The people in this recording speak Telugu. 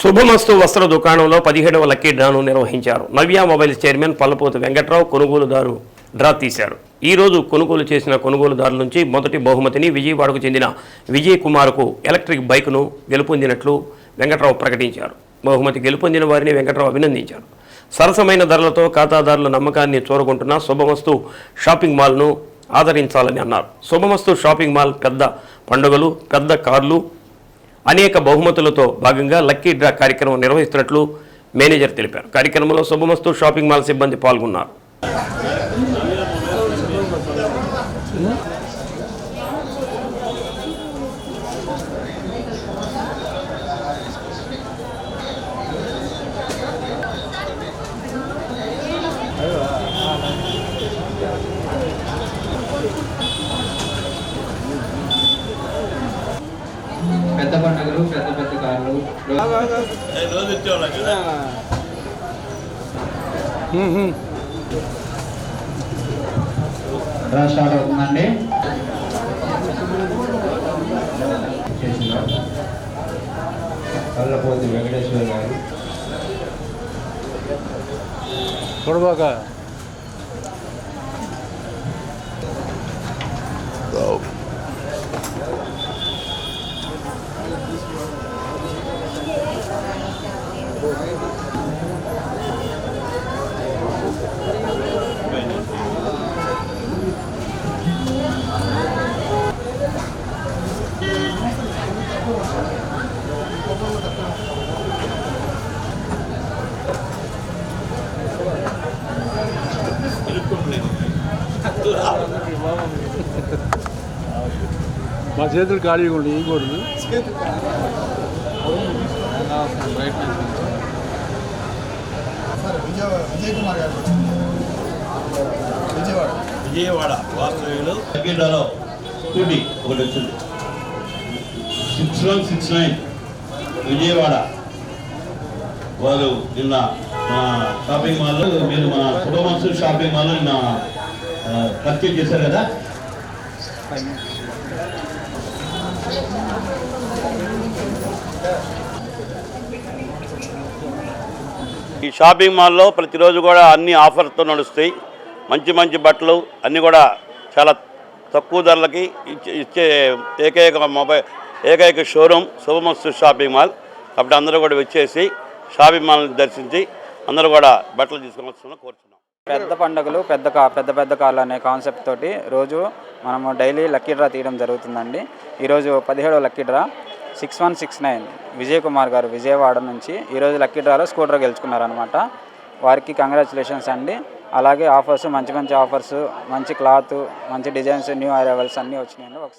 శుభమస్తు వస్త్ర దుకాణంలో పదిహేడవ లక్కీ డ్రాను నిర్వహించారు. నవ్య మొబైల్స్ చైర్మన్ పల్లపోతు వెంకట్రావు కొనుగోలుదారు డ్రా తీశారు. ఈరోజు కొనుగోలు చేసిన కొనుగోలుదారుల నుంచి మొదటి బహుమతిని విజయవాడకు చెందిన విజయ్ కుమార్కు ఎలక్ట్రిక్ బైక్ను గెలుపొందినట్లు వెంకట్రావు ప్రకటించారు. బహుమతి గెలుపొందిన వారిని వెంకట్రావు అభినందించారు. సరసమైన ధరలతో ఖాతాదారుల నమ్మకాన్ని చూరగొంటున్న శుభమస్తు షాపింగ్ మాల్ను ఆదరించాలని అన్నారు. శుభమస్తు షాపింగ్ మాల్ పెద్ద పండుగలు పెద్ద కార్లు అనేక బహుమతులతో భాగంగా లక్కీ డ్రా కార్యక్రమం నిర్వహిస్తున్నట్లు మేనేజర్ తెలిపారు. కార్యక్రమంలో శుభమస్తు షాపింగ్ మాల్ సిబ్బంది పాల్గొన్నారు. పెద్ద కార్లు డ్రా స్టార్ట్ అవుతుందండి కళ్ళపోతి వెంకటేశ్వర గారు కొడబాక మా చేతులు ఖాళీగా ఉండి ఇవ్వకూడదు విజయవాడ వాస్తవ్యులు తగ్గిడ్డాలో స్కూటీ ఒకటి వచ్చింది six one six nine. Vijayawada. వారు నిన్న మా షాపింగ్ మాల్లో మీరు మా శుభమన్సు షాపింగ్ మాల్లో నిన్న పర్చేజ్ చేశారు కదా? ఈ షాపింగ్ మాల్లో ప్రతిరోజు కూడా అన్ని ఆఫర్తో నడుస్తాయి. మంచి మంచి బట్టలు అన్నీ కూడా చాలా తక్కువ ధరలకి ఇచ్చే ఇచ్చే ఏకైక మొబైల్ ఏకైక షోరూమ్ శుభమస్తు షాపింగ్ మాల్. కాబట్టి అందరూ కూడా వచ్చేసి షాపింగ్ మాల్ని దర్శించి అందరూ కూడా బట్టలు తీసుకొని వస్తున్నా కోరుతున్నాం పెద్ద పండుగలు పెద్ద కా పెద్ద పెద్ద కార్లు అనే కాన్సెప్ట్ తోటి రోజు మనము డైలీ లక్కీ డ్రా తీయడం జరుగుతుందండి. ఈరోజు పదిహేడవ lucky draw. Six one six nine Vijay Kumar గారు విజయవాడ నుంచి ఈరోజు లక్కీ డ్రాలో స్కూటర్ గెలుచుకున్నారనమాట వారికి కంగ్రాచులేషన్స్ అండి. అలాగే ఆఫర్స్ మంచి మంచి ఆఫర్స్ మంచి క్లాత్ మంచి డిజైన్స్ న్యూ అరైవల్స్ అన్నీ వచ్చినాయండి. ఒకసారి